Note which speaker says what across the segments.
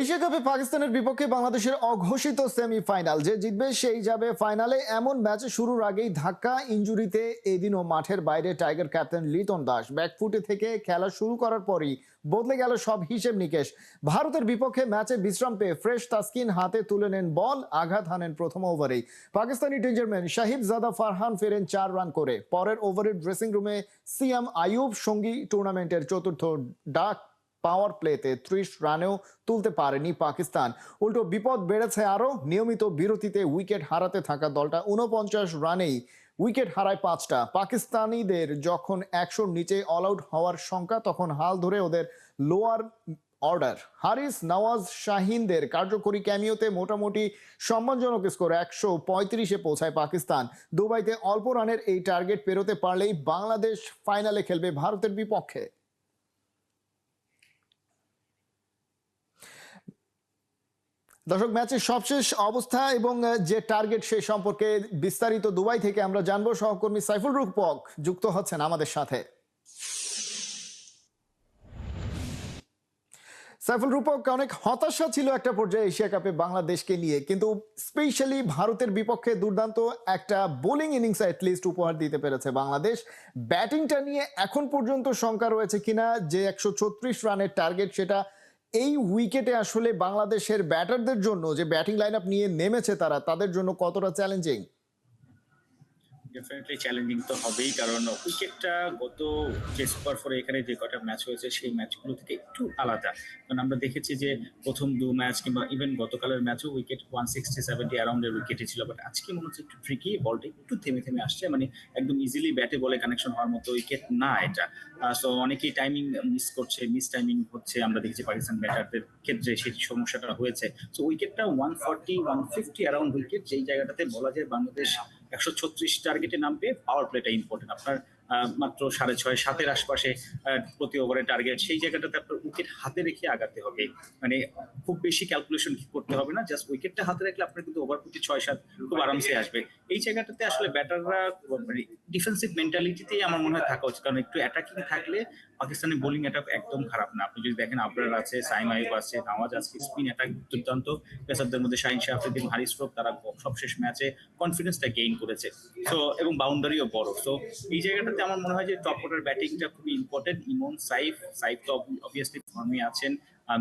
Speaker 1: Asia কাপে পাকিস্তানের বিপক্ষে বাংলাদেশের অঘোষিত সেমিফাইনাল। যে জিতবে সেই যাবে ফাইনালে। এমন ম্যাচ শুরুর আগেই ধাক্কা, ইঞ্জুরিতে এদিনও মাঠের বাইরে টাইগার ক্যাপ্টেন লিটন দাস। ব্যাকফুটে থেকে খেলা শুরু করার পরই বদলে গেল সব হিসেব নিকেশ। ভারতের বিপক্ষে ম্যাচে বিশ্রাম পেয়ে ফ্রেশ তাস্কিন হাতে তুলে নেন বল, আঘাত হানেন প্রথম ওভারেই। পাকিস্তানি ডেঞ্জারম্যান শাহিদ জাদা ফারহান ফেরেন চার রান করে। পরের ওভারের ড্রেসিং রুমে সিএম আয়ুব সঙ্গী টুর্নামেন্টের চতুর্থ ডাক পাওয়ার প্লেতে ত্রিশ রানেও তুলতে পারেনি পাকিস্তান। উল্টো বিপদ বেড়েছে আরও, নিয়মিত বিরতিতে উইকেট হারাতে থাকা দলটা উনপঞ্চাশ রানেই উইকেট হারায় পাঁচটা। পাকিস্তানিদের যখন একশোর নিচে অল আউট হওয়ার সংখ্যা তখন হাল ধরে ওদের লোয়ার অর্ডার হারিস নওয়াজ শাহিনদের কার্যকরী ক্যামিওতে মোটামুটি সম্মানজনক স্কোর একশো পঁয়ত্রিশে পৌঁছায় পাকিস্তান। দুবাইতে অল্প রানের এই টার্গেট পেরোতে পারলেই বাংলাদেশ ফাইনালে খেলবে ভারতের বিপক্ষে। দর্শক, ম্যাচের সবশেষ অবস্থা এবং যে টার্গেট সেই সম্পর্কে বিস্তারিত দুবাই থেকে আমরা জানব। সহকর্মী সাইফুল রূপক যুক্ত হচ্ছেন আমাদের সাথে। সাইফুল রূপক অনেক হতাশা ছিল একটা পর্যায়ে এশিয়া কাপে বাংলাদেশকে নিয়ে, কিন্তু স্পেশালি ভারতের বিপক্ষে দুর্দান্ত একটা বোলিং ইনিংস লিস্ট উপহার দিতে পেরেছে বাংলাদেশ। ব্যাটিংটা নিয়ে এখন পর্যন্ত শঙ্কা রয়েছে কিনা, যে একশো ছত্রিশ রানের টার্গেট সেটা এই উইকেটে আসলে বাংলাদেশের ব্যাটারদের জন্য যে ব্যাটিং লাইন আপ নিয়ে নেমেছে তারা, তাদের জন্য কতটা চ্যালেঞ্জিং
Speaker 2: ডেফিনেটলি চ্যালেঞ্জিং তো হবেই, কারণ উইকেটটা গত যে সুপার ফোরে এখানে যে কটা ম্যাচ হয়েছে, সেই ম্যাচগুলো থেকে একটু আলাদা। কারণ আমরা দেখেছি যে প্রথম দু ম্যাচ কিংবা ইভেন গতকালের ম্যাচও উইকেট ওয়ান সিক্সটি সেভেন্টি অ্যারাউন্ডের উইকেটে ছিল। বাট আজকে মনে হচ্ছে একটু ট্রিকি বলটা একটু থেমে থেমে আসছে। মানে একদম ইজিলি ব্যাটে বলে কানেকশন হওয়ার মতো উইকেট না এটা। সো অনেকেই টাইমিং মিস করছে মিস টাইমিং হচ্ছে। আমরা দেখেছি পাকিস্তান ব্যাটারদের ক্ষেত্রে সেই সমস্যাটা হয়েছে। So উইকেটটা one forty one fifty around wicket যেই জায়গাটাতে বলা যায় বাংলাদেশ একশো ছত্রিশ টার্গেটে নামবে পাওয়ার প্লেটা ইম্পর্টেন্ট আপনার মাত্র সাড়ে ছয়, সাতের আশপাশে প্রতি ওভারে টার্গেট সেই জায়গাটাতে আপনার উইকেট হাতে রেখে আগাতে হবে। মানে খুব বেশি ক্যালকুলেশন করতে হবে না জাস্ট উইকেটটা হাতে রাখলে আপনার কিন্তু ওভার প্রতি ছয়, সাত খুব আরামসে আসবে। এই জায়গাটাতে আসলে ব্যাটাররা ডিফেন্সিভ মেন্টালিটিতেই আমার মনে হয় থাকা উচিত। কারণ একটু অ্যাটাকিং থাকলে পাকিস্তানের বোলিং অ্যাটাক একদম খারাপ না। আপনি যদি দেখেন আবরার আছে, সাইম আইব আছে নওয়াজ আছে স্পিন অ্যাটাক দুর্দান্ত। পেসারদের মধ্যে শাহিন শাহ, আফ্রিদিন হারিস রোপ তারা সবশেষ ম্যাচে কনফিডেন্সটা গেইন করেছে। সো এবং বাউন্ডারিও বড়। সো এই জায়গাটাতে আমার মনে হয় যে টপ অর্ডার ব্যাটিংটা খুবই ইম্পর্টেন্ট ইমন সাইফ সাইফ তো অবভিয়াসলি ফর্মে আছেন।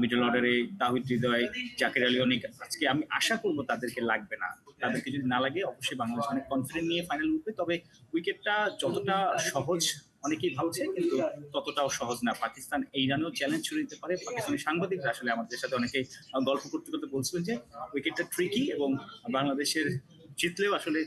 Speaker 2: মিডল অর্ডারে তাহিদ হৃদয়, জাকির আলী অনেক। আজকে আমি আশা করব তাদেরকে লাগবে না। তাদেরকে যদি না লাগে, অবশ্যই বাংলাদেশ অনেক কনফিডেন্ট নিয়ে ফাইনাল উঠবে। তবে উইকেটটা যতটা সহজ অনেকেই ভাবছে কিন্তু ততটাও সহজ না। পাকিস্তান এই রানেও চ্যালেঞ্জ ছুড়ে দিতে পারে। পাকিস্তানি সাংবাদিকরা আসলে আমাদের সাথে অনেকেই আহ, গল্প করতে করতে বলছিলেন যে উইকেটটা ট্রিকি এবং বাংলাদেশের জিতলেও আসলে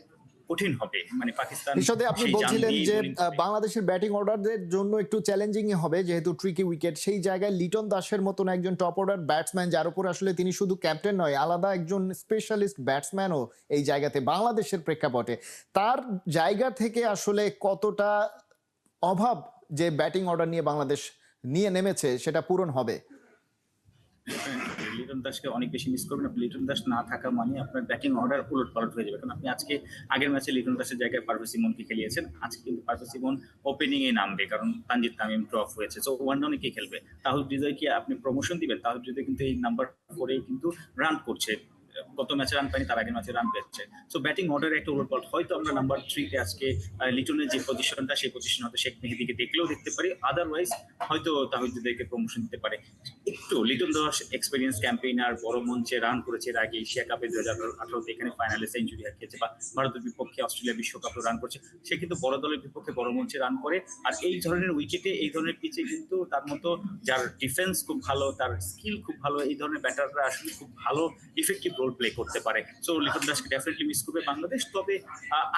Speaker 2: কঠিন হবে। মানে পাকিস্তান
Speaker 1: নিঃসন্দেহে আপনি বলছিলেন যে। বাংলাদেশের ব্যাটিং অর্ডারদের জন্য একটু চ্যালেঞ্জিং হবে যেহেতু ট্রিকি উইকেট সেই জায়গায় লিটন দাসের মতন একজন টপ অর্ডার ব্যাটসম্যান যার উপর আসলে তিনি শুধু ক্যাপ্টেন নয় আলাদা একজন স্পেশালিস্ট ব্যাটসম্যানও এই জায়গাতে বাংলাদেশের প্রেক্ষাপটে। তার জায়গা থেকে আসলে কতটা অভাব যে ব্যাটিং অর্ডার নিয়ে বাংলাদেশ নিয়ে নেমেছে, সেটা পূরণ হবে।
Speaker 2: লিটন দাসকে অনেক বেশি মিস করবেন। আপনি লিটন দাস না থাকা মানে আপনার ব্যাটিং অর্ডার উলট পালট হয়ে যাবে। কারণ আপনি আজকে আগের ম্যাচে লিটন দাসের জায়গায় পারভেজ ইমনকে খেলিয়েছেন। আজকে কিন্তু পারভেজ ইমন ওপেনিং এ নামবে, কারণ তানজিদ তামিম ড্রপ হয়েছে। সো ওয়ান ডাউনে কে খেলবে? তাহলে হৃদয় কি আপনি প্রমোশন দিবেন? তাহলে হৃদয় কিন্তু এই নাম্বার করে কিন্তু রান করছে। গত ম্যাচে রান পায়নি, তার আগের ম্যাচে রান পেয়েছে। সো ব্যাটিং অর্ডার একটা উলটপালট হয়তো আমরা নাম্বার থ্রিতে আজকে লিটনের যে পজিশনটা সেই পজিশন হয়তো শেখ মেহেদিকে দেখলেও দেখতে পারি। আদারওয়াইজ হয়তো তাহিদুদ্দেরকে প্রমোশন দিতে পারে। একটু লিটন দাস এক্সপিরিয়েন্স ক্যাম্পেইনার বড় মঞ্চে রান করেছে এর আগে এশিয়া কাপে দু হাজার আঠারোতে, এখানে ফাইনালে সেঞ্চুরি হাঁকিয়েছে বা ভারতের বিপক্ষে অস্ট্রেলিয়া বিশ্বকাপে রান করছে। সে কিন্তু বড় দলের বিপক্ষে বড় মঞ্চে রান করে। আর এই ধরনের উইকেটে এই ধরনের পিচে কিন্তু তার মতো যার ডিফেন্স খুব ভালো, তার স্কিল খুব ভালো, এই ধরনের ব্যাটাররা আসলে খুব ভালো ইফেক্টিভ রোল প্লে করতে পারে। সো লিটন দাসকে ডেফিনেটলি মিস করবে বাংলাদেশ। তবে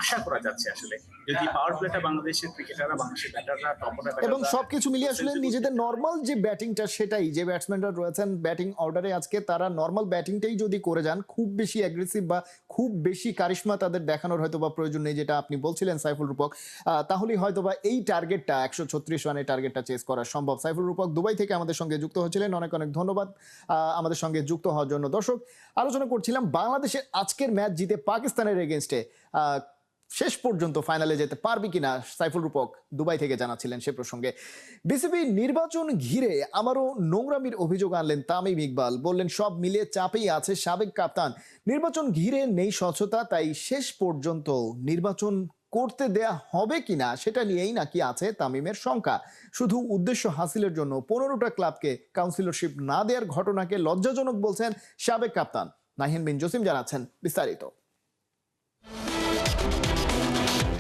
Speaker 2: আশা করা যাচ্ছে আসলে। যদি পাওয়ার প্লেটা বাংলাদেশের ক্রিকেটাররা বাংলাদেশের ব্যাটাররা টপ
Speaker 1: এবং সবকিছু মিলিয়ে আসলে নিজেদের নর্মাল যে ব্যাটিংটা সেটাই। যে ব্যাটসম্যানরা রয়েছেন ব্যাটিং অর্ডারে আজকে তারা নর্মাল ব্যাটিংটাই যদি করে যান খুব বেশি অ্যাগ্রেসিভ বা খুব বেশি কারিশমা তাদের দেখানোর হয়তো বা প্রয়োজন নেই যেটা আপনি বলছিলেন সাইফুল রূপক। আহ, তাহলেই হয়তো বা এই টার্গেটটা একশো ছত্রিশ রানের টার্গেটটা চেস করা সম্ভব। সাইফুল রূপক দুবাই থেকে আমাদের সঙ্গে যুক্ত হয়েছিলেন। অনেক অনেক ধন্যবাদ আহ, আমাদের সঙ্গে যুক্ত হওয়ার জন্য। দর্শক আলোচনা করছিলাম বাংলাদেশের আজকের ম্যাচ জিতে পাকিস্তানের এগেনস্টে শেষ পর্যন্ত ফাইনালে যেতে পারবে কিনা সাইফুল রূপক দুবাই থেকে জানাচ্ছিলেন সে প্রসঙ্গে। বিসিবি নির্বাচন ঘিরে আমারও নোংরামির অভিযোগ আনলেন তামিম ইকবাল। বললেন, সব মিলিয়ে চাপেই আছে সাবেক কাপ্তান। নির্বাচন ঘিরে নেই স্বচ্ছতা, তাই শেষ পর্যন্ত নির্বাচন করতে দেয়া হবে কিনা সেটা নিয়েই নাকি আছে তামিমের শঙ্কা। শুধু উদ্দেশ্য হাসিলের জন্য পনেরোটা ক্লাবকে কাউন্সিলরশিপ না দেওয়ার ঘটনাকে লজ্জাজনক বলছেন সাবেক কাপ্তান। নাহিন বিন জসিম জানাচ্ছেন বিস্তারিত।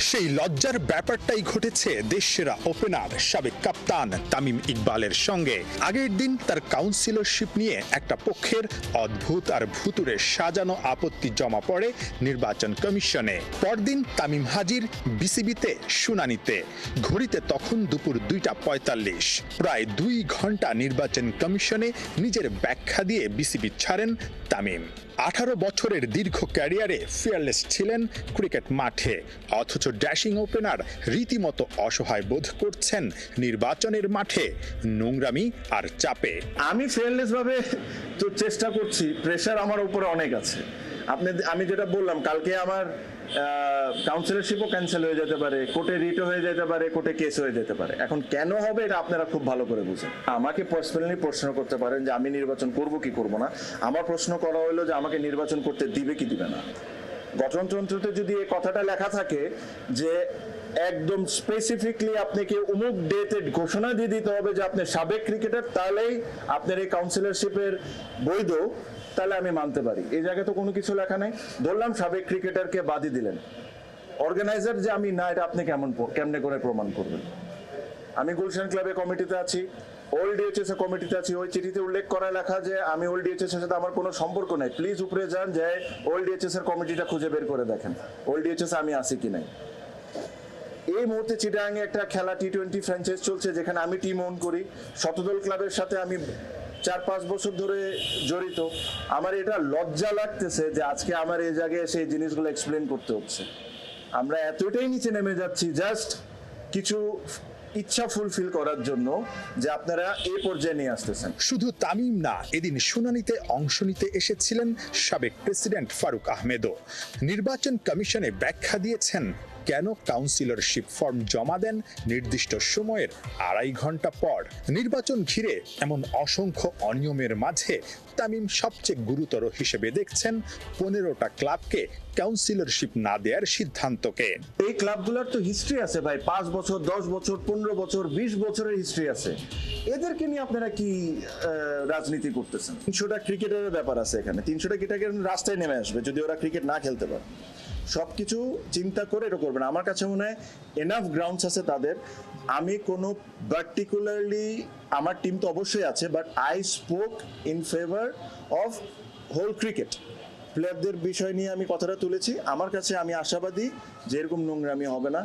Speaker 3: সেই লজ্জার ব্যাপারটাই ঘটেছে দেশসেরা ওপেনার সাবেক কাপ্তান তামিম ইকবালের সঙ্গে। আগের দিন তার কাউন্সিলরশিপ নিয়ে একটা পক্ষের অদ্ভুত আর ভুতুরে সাজানো আপত্তি জমা পড়ে নির্বাচন কমিশনে। পরদিন তামিম হাজির বিসিবিতে শুনানিতে। ঘড়িতে তখন দুপুর দুইটা পঁয়তাল্লিশ। প্রায় দুই ঘণ্টা নির্বাচন কমিশনে নিজের ব্যাখ্যা দিয়ে বিসিবি ছাড়েন তামিম। আঠারো বছরের দীর্ঘ ক্যারিয়ারে ফিয়ারলেস ছিলেন ক্রিকেট মাঠে। অথচ ড্যাশিং ওপেনার রীতিমতো অসহায় বোধ করছেন নির্বাচনের মাঠে নোংরামি আর চাপে।
Speaker 4: আমি ফেয়ারলেস ভাবে তো চেষ্টা করছি প্রেশার আমার উপরে অনেক আছে। আপনি আমি যেটা বললাম, কালকে আমার কাউন্সিলরশিপও ক্যান্সেল হয়ে যেতে পারে কোর্টে রিটও হয়ে যেতে পারে কোর্টে কেস হয়ে যেতে পারে। এখন কেন হবে এটা আপনারা খুব ভালো করে বুঝেন। আমাকে পার্সোনালি প্রশ্ন করতে পারেন যে আমি নির্বাচন করব কি করব না। আমার প্রশ্ন করা হলো যে আমাকে নির্বাচন করতে দিবে কি দিবে না। গঠনতন্ত্রতে যদি এই কথাটা লেখা থাকে যে একদম স্পেসিফিকলি আপনাকে অমুক ডেতে ঘোষণা দিয়ে দিতে হবে যে আপনি সাবেক ক্রিকেটার তাহলেই আপনার এই কাউন্সিলরশিপের বৈধ, তাহলে আমি মানতে পারি। এই জায়গায় তো কোনো কিছু লেখা নেই। ধরলাম সাবেক ক্রিকেটারকে বাদই দিলেন। অর্গানাইজার যে আমি না, এটা আপনি কেমন কেমনে করে প্রমাণ করবেন? আমি গুলশান ক্লাবে কমিটিতে আছি। ওল্ড ডিএচএস কমিটিতে আছি। ওই চিঠিতে উল্লেখ করা লেখা যে, আমি ওল্ড ডিএচএস এর সাথে আমার কোনো সম্পর্ক নাই। প্লিজ উপরে যান যে ওল্ড ডিএচএস এর কমিটিটা খুঁজে বের করে দেখেন। ওল্ড ডিএচএস আমি আছি কি নাই? এই মুহূর্তে চিটাগাং একটা খেলা টি টোয়েন্টি ফ্র্যাঞ্চাইজ চলছে, যেখানে আমি টিম ওন করি। শতদল ক্লাবের সাথে আমি চার পাঁচ বছর ধরে জড়িত। আমার এটা লজ্জা লাগতেছে যে, আজকে আমার এই জায়গায় সেই জিনিসগুলো এক্সপ্লেন করতে হচ্ছে। আমরা এতটাই নিচে নেমে যাচ্ছি জাস্ট কিছু ইচ্ছা ফুলফিল করার জন্য যে আপনারা এ পর্যায়ে নিয়ে আসতেছেন।
Speaker 3: শুধু তামিম না, এদিন শুনানিতে অংশ নিতে এসেছিলেন সাবেক প্রেসিডেন্ট ফারুক আহমেদও। নির্বাচন কমিশনে ব্যাখ্যা দিয়েছেন কেন কাউন্সিলরশিপ ফর্ম জমা দেন নির্দিষ্ট সময়ের আড়াই ঘণ্টা পর? নির্বাচন ঘিরে এমন অসংখ্য অনিয়মের মাঝে তামিম সবচেয়ে গুরুতর হিসেবে দেখছেন পনেরোটা ক্লাবকে কাউন্সিলরশিপ না দেওয়ার সিদ্ধান্তকে।
Speaker 4: এই ক্লাবগুলোর তো হিস্ট্রি আছে ভাই। পাঁচ বছর, দশ বছর, পনেরো বছর, বিশ বছরের হিস্ট্রি আছে। এদেরকে নিয়ে আপনারা কি রাজনীতি করতেছেন? তিনশোটা ক্রিকেটের ব্যাপার আছে এখানে। তিনশোটা ক্রিকেটার রাস্তায় নেমে আসবে যদি ওরা ক্রিকেট না খেলতে পারে। সবকিছু চিন্তা করে এটা করবেন আমার কাছে মনে হয় এনাফ গ্রাউন্ডস আছে তাদের। আমি কোনো পার্টিকুলারলি আমার টিম তো অবশ্যই আছে but I spoke in favour of whole cricket প্লেয়ারদের বিষয় নিয়ে আমি কথাটা তুলেছি। আমার কাছে আমি আশাবাদী যে এরকম নোংরামি হবে না।